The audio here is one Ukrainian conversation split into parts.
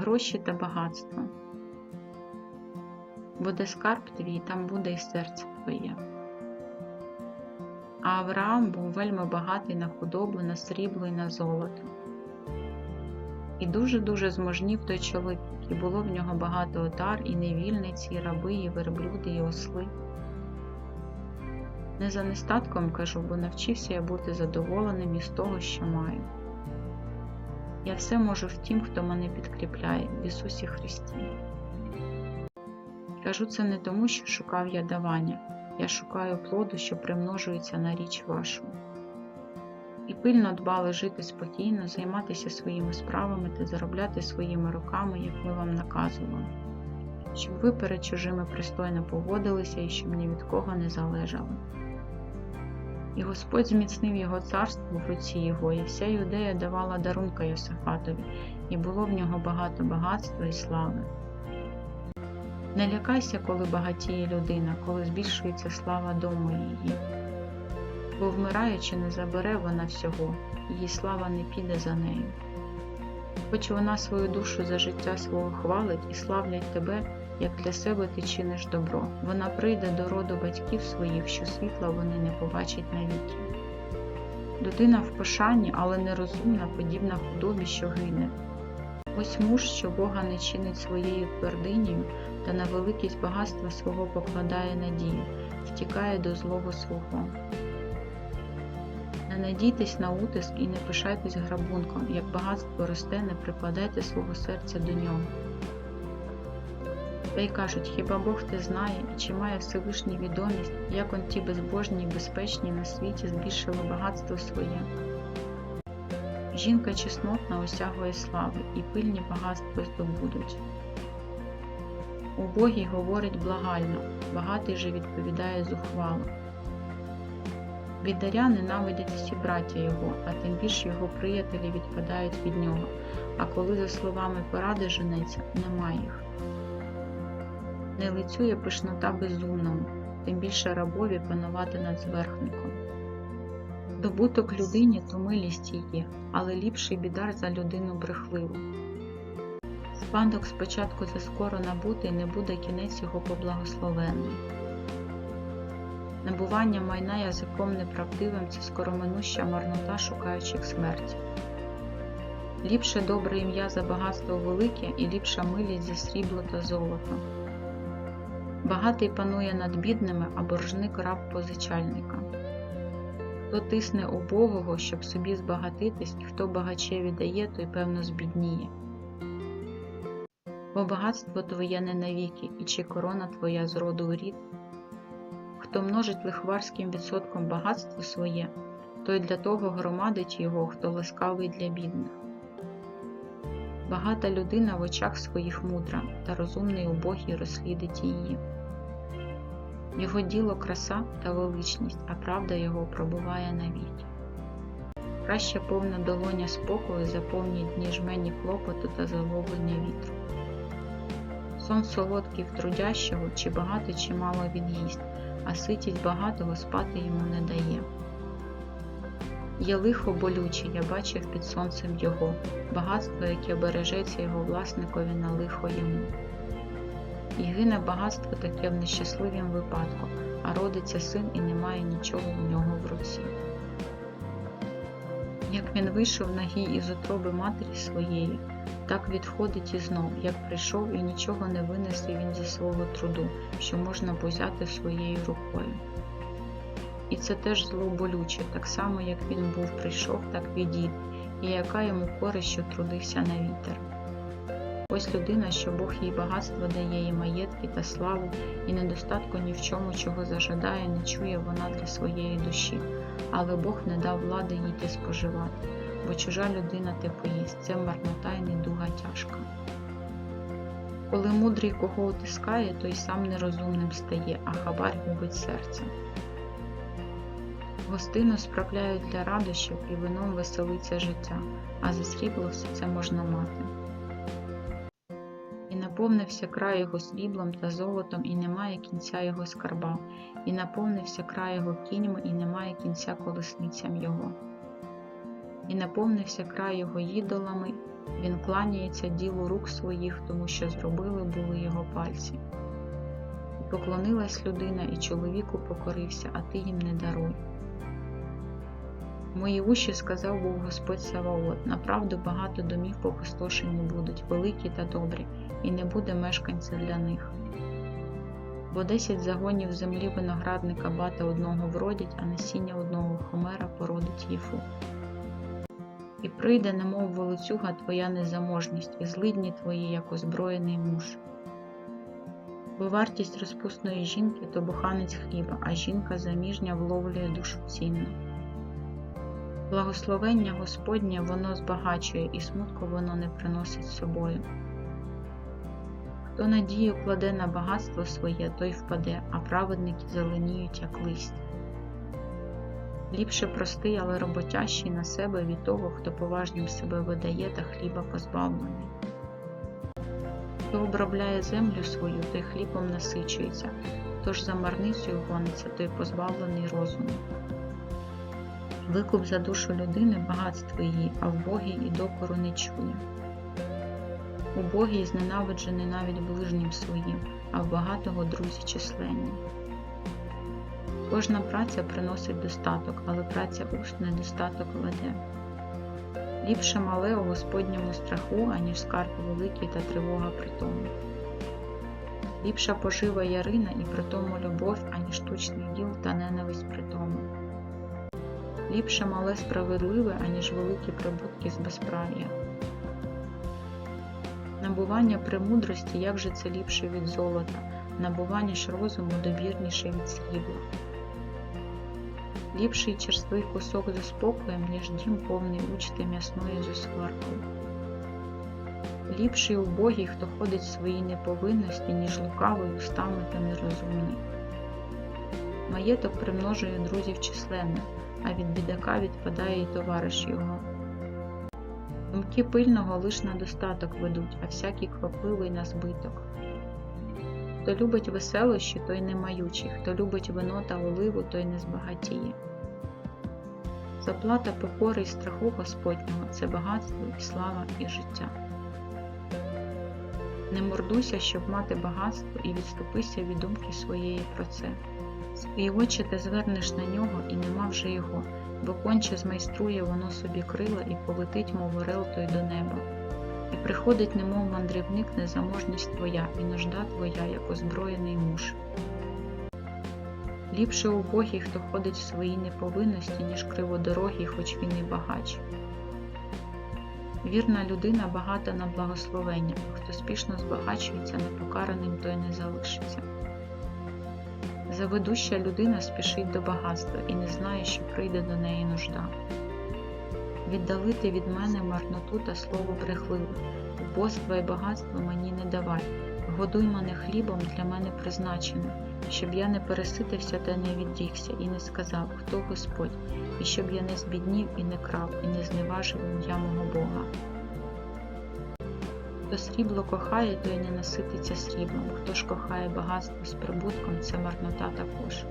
гроші та багатство. Бо де скарб твій, там буде і серце твоє. А Авраам був вельми багатий на худобу, на срібло і на золото. І дуже-дуже зможнів той чоловік, і було в нього багато отар, і невільниці, і раби, і верблюди, і осли. Не за нестатком кажу, бо навчився я бути задоволеним із того, що маю. Я все можу в тім, хто мене підкріпляє, в Ісусі Христі. Кажу це не тому, що шукав я давання, я шукаю плоду, що примножується на річ вашу. І пильно дбали жити спокійно, займатися своїми справами та заробляти своїми руками, як ми вам наказували, щоб ви перед чужими пристойно поводилися і щоб ні від кого не залежали. І Господь зміцнив його царство в руці його, і вся юдея давала дарунка Йосифатові, і було в нього багато багатства і слави. Не лякайся, коли багатіє людина, коли збільшується слава дому її. Бо вмираючи, не забере вона всього, її слава не піде за нею. Хоч вона свою душу за життя свого хвалить і славлять тебе, як для себе ти чиниш добро. Вона прийде до роду батьків своїх, що світла вони не побачать навіки. Дитина в пошанні, але нерозумна, подібна худобі, що гине. Ось муж, що Бога не чинить своєю твердинею, та на великість багатства свого покладає надію, втікає до злого свого. Не надійтесь на утиск і не пишайтесь грабунком, як багатство росте, не прикладайте свого серця до нього. Та й кажуть, хіба Бог те знає, і чи має Всевишній відомість, як он ті безбожні і безпечні на світі збільшили багатство своє. Жінка чеснотна осягує слави, і пильні багатства здобудуть. Убогий говорить благально, багатий же відповідає зухвало. Бідаря ненавидять всі браття його, а тим більше його приятелі відпадають від нього, а коли за словами поради женеться, нема їх. Не лицює пишнота безумному, тим більше рабові панувати над зверхником. Добуток людині то милість її, але ліпший бідар за людину брехливу. Спадок спочатку заскоро набутий, не буде кінець його поблагословенний. Набування майна язиком неправдивим це скороминуща марнота шукаючих смерті. Ліпше добре ім'я за багатство велике і ліпша милість за срібло та золото. Багатий панує над бідними, а боржник раб позичальника. Хто тисне убогого, щоб собі збагатитись, хто багачеві дає, той певно збідніє. Бо багатство твоє не навіки, і чи корона твоя з роду у рід. Хто множить лихварським відсотком багатство своє, той для того громадить його, хто ласкавий для бідних. Багата людина в очах своїх мудра, та розумний убогий розслідить її. Його діло краса та величність, а правда його пробуває навіки. Краще повна долоня спокою заповніть дні жмені клопоту та заловлення вітру. Сон солодкий в трудящого, чи багато, чи мало від'їсть, а ситість багатого спати йому не дає. Є лихо болюче, я бачив під сонцем його, багатство, яке бережеться його власникові на лихо йому. І гине багатство таке в нещасливім випадку, а родиться син і немає нічого у нього в руці. Як він вийшов нагій із утроби матері своєї, так відходить і знов, як прийшов і нічого не винесе він зі свого труду, що можна позяти своєю рукою. І це теж зло болюче, так само, як він був прийшов, так відійде, і яка йому користь, що трудився на вітер. Ось людина, що Бог їй багатство дає їй маєтки та славу, і недостатку ні в чому, чого зажадає, не чує вона для своєї душі, але Бог не дав влади їй те споживати, бо чужа людина те поїсть, це марнота й недуга тяжка. Коли мудрий кого утискає, той сам нерозумним стає, а хабар губить серце. Гостину справляють для радощів і вином веселиться життя, а за срібло все це можна мати. І наповнився край його сріблом та золотом, і немає кінця його скарбам, і наповнився край його кіньми, і немає кінця колесницям його. І наповнився край його їдолами, Він кланяється ділу рук своїх, тому що зробили були його пальці. І поклонилась людина, і чоловіку покорився, а ти їм не даруй. Мої уші сказав був Господь Саваот, направду багато домів попустошені будуть, великі та добрі, і не буде мешканців для них. Бо десять загонів землі виноградника бата одного вродять, а насіння одного хомера породить їфу. І прийде, немов волоцюга твоя незаможність, і злидні твої, як озброєний муж. Бо вартість розпусної жінки то буханець хліба, а жінка заміжня вловлює душу цінну. Благословення Господнє воно збагачує, і смутку воно не приносить собою. Хто надію кладе на багатство своє, той впаде, а праведники зеленіють, як листь. Ліпше простий, але роботящий на себе від того, хто поважнім себе видає та хліба позбавлений. Хто обробляє землю свою, той хлібом насичується, хто ж за марницею гониться, той позбавлений розуму. Викуп за душу людини багатство її, а вбогий і докору не чує. Убогий зненавиджений навіть ближнім своїм, а в багатого друзі численні. Кожна праця приносить достаток, але праця уст недостаток веде. Ліпше мале у Господньому страху, аніж скарб великий та тривога при тому. Ліпша пожива ярина і при тому любов, аніж штучний діл та ненависть при тому. Ліпше мале справедливе, аніж великі прибутки з безправ'я. Набування премудрості як же це ліпше від золота, набування ж розуму добірніше від срібла. Ліпший черствий кусок зі спокоєм, ніж дім повний учти м'ясної зі сваркою. Ліпший убогий, хто ходить в своїй неповинності, ніж лукавий устами та нерозумний. Маєток примножує друзів численних, а від бідака відпадає й товариш його. Думки пильного лиш на достаток ведуть, а всякий квапливий на збиток. Хто любить веселощі, той не маючий, хто любить вино та оливу, той не збагатіє. Заплата покори й страху Господнього це багатство і слава і життя. Не мордуйся, щоб мати багатство, і відступися від думки своєї про це. Свої очі ти звернеш на нього, і нема вже його, бо конче змайструє воно собі крила і полетить, мов орел той до неба. І приходить, немов мандрівник, незаможність твоя, і нужда твоя, як озброєний муж. Ліпше убогий, хто ходить в своїй неповинності, ніж криводорогий, хоч він і багач. Вірна людина багата на благословення, хто спішно збагачується, непокараним, той не залишиться. Заведуща людина спішить до багатства і не знає, що прийде до неї нужда. Віддалити від мене марноту та слово брехливе, убоства і багатство мені не давай, годуй мене хлібом для мене призначено, щоб я не переситився та не відрікся, і не сказав, хто Господь, і щоб я не збіднів і не крав, і не зневажив ім'я мого Бога. Хто срібло кохає, той не насититься сріблом, хто ж кохає багатство з прибутком, це марнота також.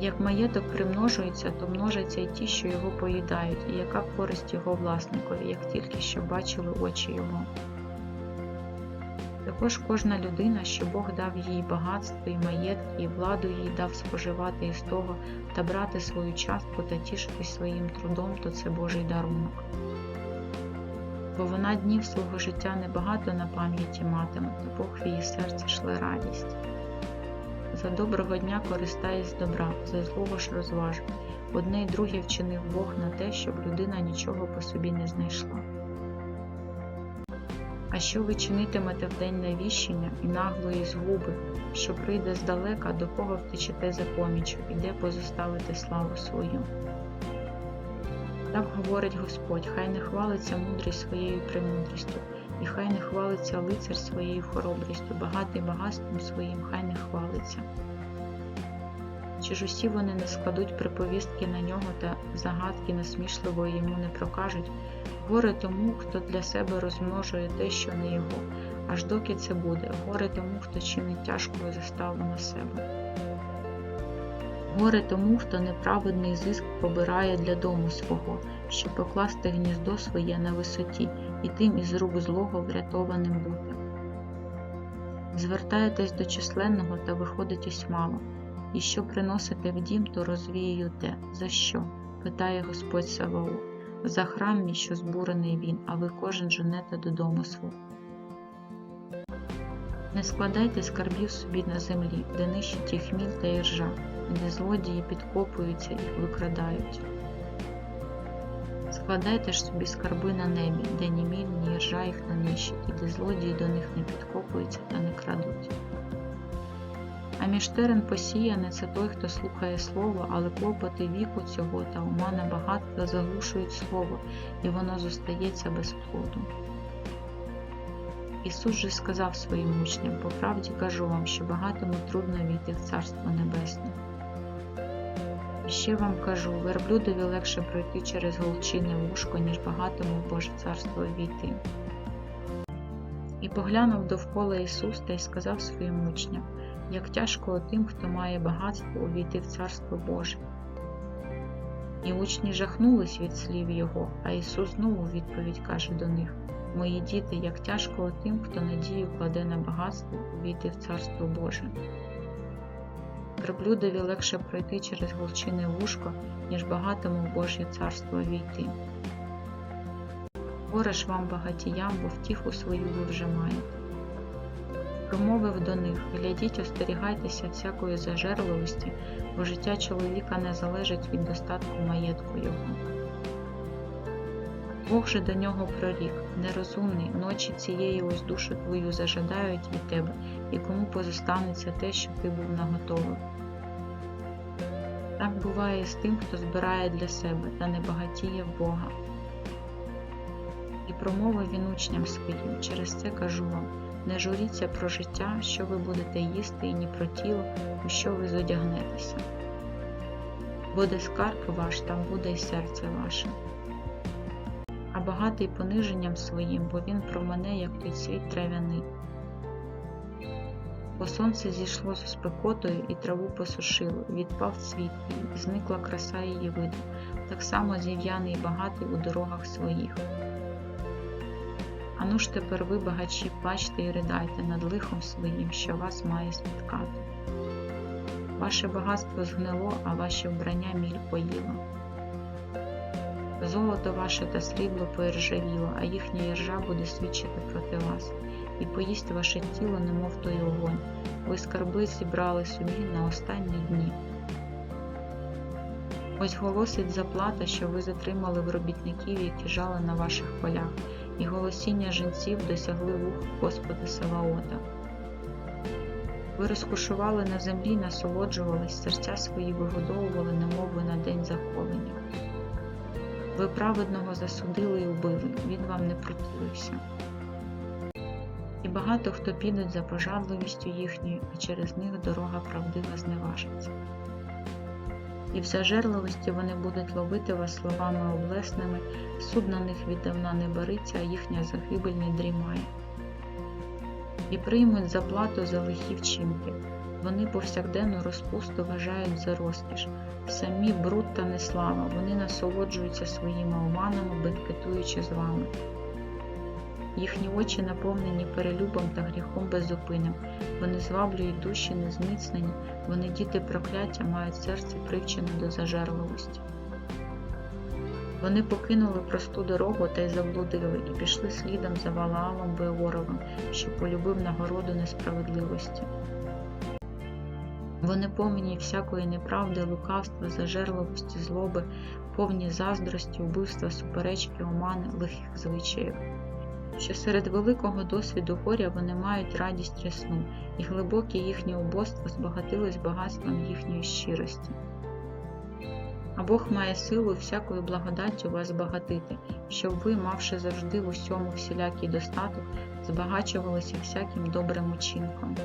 Як маєток примножується, то множаться й ті, що його поїдають, і яка користь його власникові, як тільки що бачили очі його. Також кожна людина, що Бог дав їй багатство і маєтки, і владу їй дав споживати із того та брати свою частку та тішитись своїм трудом, то це Божий дарунок. Бо вона днів свого життя небагато на пам'яті матиме, Бог в її серці шле радість. За доброго дня користаюсь добра, за злого ж розважу. Одне й друге вчинив Бог на те, щоб людина нічого по собі не знайшла. А що ви чинитимете в день навіщення і наглої згуби, що прийде здалека, до кого втечете за поміччю, і де позоставите славу свою? Так говорить Господь, хай не хвалиться мудрий своєю премудрістю, і хай не хвалиться лицар своєю хоробрістю, багатий багатством своїм, хай не хвалиться. Чи ж усі вони не складуть приповістки на нього та загадки насмішливо йому не прокажуть, горе тому, хто для себе розмножує те, що не його, аж доки це буде, горе тому, хто чинить тяжкою заставу на себе. Горе тому, хто неправедний зиск побирає для дому свого, щоб покласти гніздо своє на висоті і тим із рук злого врятованим бути. Звертаєтесь до численного та виходить ось мало, і що приносите в дім, то розвіюю те. За що? питає Господь Саваоф. За храм мій, що збурений він, а ви кожен женете додому свого. Не складайте скарбів собі на землі, де нищить їх міль та іржа, де злодії підкопуються і викрадають. Складайте ж собі скарби на небі, де ні міль, ні іржа їх не нищить, і де злодії до них не підкопуються та не крадуть. А між терен посіяне це той, хто слухає слово, але клопоти віку цього та омана багатства заглушують слово, і воно зостається без плоду. Ісус же сказав своїм учням, по правді кажу вам, що багатому трудно війти в Царство Небесне. І ще вам кажу, верблюдові легше пройти через голчине вушко, ніж багатому Боже царство війти. І поглянув довкола Ісус та й сказав своїм учням, як тяжко тим, хто має багатство увійти в Царство Боже. І учні жахнулись від слів Його, а Ісус знову відповідь каже до них Мої діти, як тяжко тим, хто надію кладе на багатство увійти в Царство Боже. Верблюдові легше пройти через голчине вушко, ніж багатому в Божє царство війти. Горе ж вам багатіям, бо втіху свою ви вже маєте. Промовив до них глядіть, остерігайтеся всякої зажерливості, бо життя чоловіка не залежить від достатку маєтку його. Бог же до нього прорік, нерозумний, ночі цієї ось душу твою зажадають від тебе, і кому позостанеться те, що ти був наготовив. Так буває і з тим, хто збирає для себе та не багатіє в Бога. І промовив він учням своїм, через це кажу вам, не журіться про життя, що ви будете їсти, і ні про тіло, у що ви зодягнетеся. Буде скарб ваш, там буде й серце ваше багатий пониженням своїм, бо він промене, як той цвіт трав'яний. Бо сонце зійшло з спекотою і траву посушило, відпав цвіт і зникла краса її виду, так само зів'яний багатий у дорогах своїх. Ану ж тепер ви, багачі, плачте і ридайте над лихом своїм, що вас має спіткати. Ваше багатство згнило, а ваші вбрання міль поїло. Золото ваше та срібло поіржавіло, а їхня іржа буде свідчити проти вас, і поїсть ваше тіло, немов той огонь. Ви скарби зібрали собі на останні дні. Ось голосить заплата, що ви затримали в робітників, які жали на ваших полях, і голосіння жінців досягли вух Господа Саваота. Ви розкушували на землі, насолоджувались, серця свої вигодовували, немов на день захоплення. Ви праведного засудили і убили, він вам не противився. І багато хто підуть за пожадливістю їхньою, а через них дорога правдива зневажиться. І в зажерливості вони будуть ловити вас словами облесними, суд на них віддавна не бариться, а їхня загибель не дрімає. І приймуть заплату за лихі вчинки. Вони повсякденну розпусту вважають за розкіш, самі бруд та неслава, вони насолоджуються своїми оманами, бенкетуючи з вами. Їхні очі наповнені перелюбом та гріхом безупинним, вони зваблюють душі незміцнені, вони діти прокляття мають серце привчене до зажерливості. Вони покинули просту дорогу та й заблудили, і пішли слідом за Валаамом Беоровим, що полюбив нагороду несправедливості. Вони повні всякої неправди, лукавства, зажерливості, злоби, повні заздрості, вбивства, суперечки, омани, лихих звичаїв. Що серед великого досвіду горя вони мають радість рясну, і глибоке їхнє убоство збагатилось багатством їхньої щирості. А Бог має силу всякою благодаттю вас збагатити, щоб ви, мавши завжди в усьому всілякий достаток, збагачувалися всяким добрим учинком.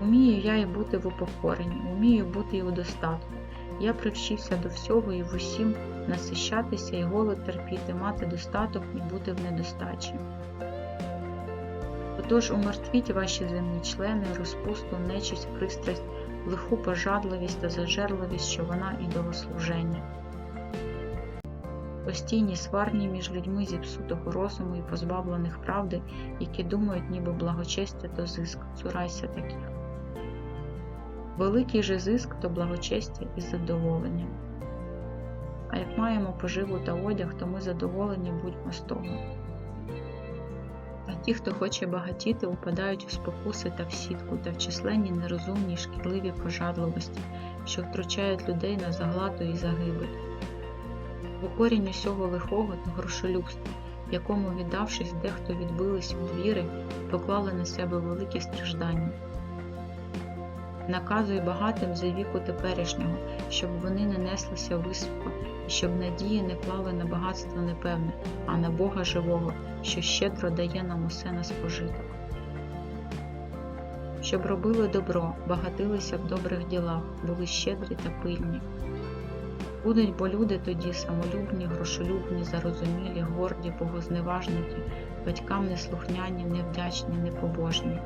Умію я і бути в упокоренні, умію бути і у достатку. Я привчився до всього і в усім насищатися і голод терпіти, мати достаток і бути в недостачі. Отож умертвіть ваші земні члени, розпусту, нечість, пристрасть, лиху пожадливість та зажерливість, що вона ідолослуження. постійні сварні між людьми зіпсутого розуму і позбавлених правди, які думають, ніби благочестя то зиск, цурайся таких. Великий же зиск то благочестя і задоволення. А як маємо поживу та одяг, то ми задоволені будьмо з того. А ті, хто хоче багатіти, упадають у спокуси та в сітку та в численні нерозумні шкідливі пожадливості, що втручають людей на загладу і загибель. Бо корінь усього лихого то грошолюбство, якому, віддавшись, дехто відбились від віри, поклали на себе великі страждання. Наказуй багатим за віку теперішнього, щоб вони не неслися високо, і щоб надії не клали на багатство непевне, а на Бога живого, що щедро дає нам усе на спожиток. Щоб робили добро, багатилися в добрих ділах, були щедрі та пильні. Будуть бо люди тоді самолюбні, грошолюбні, зарозумілі, горді, богозневажники, батькам неслухняні, невдячні, непобожні.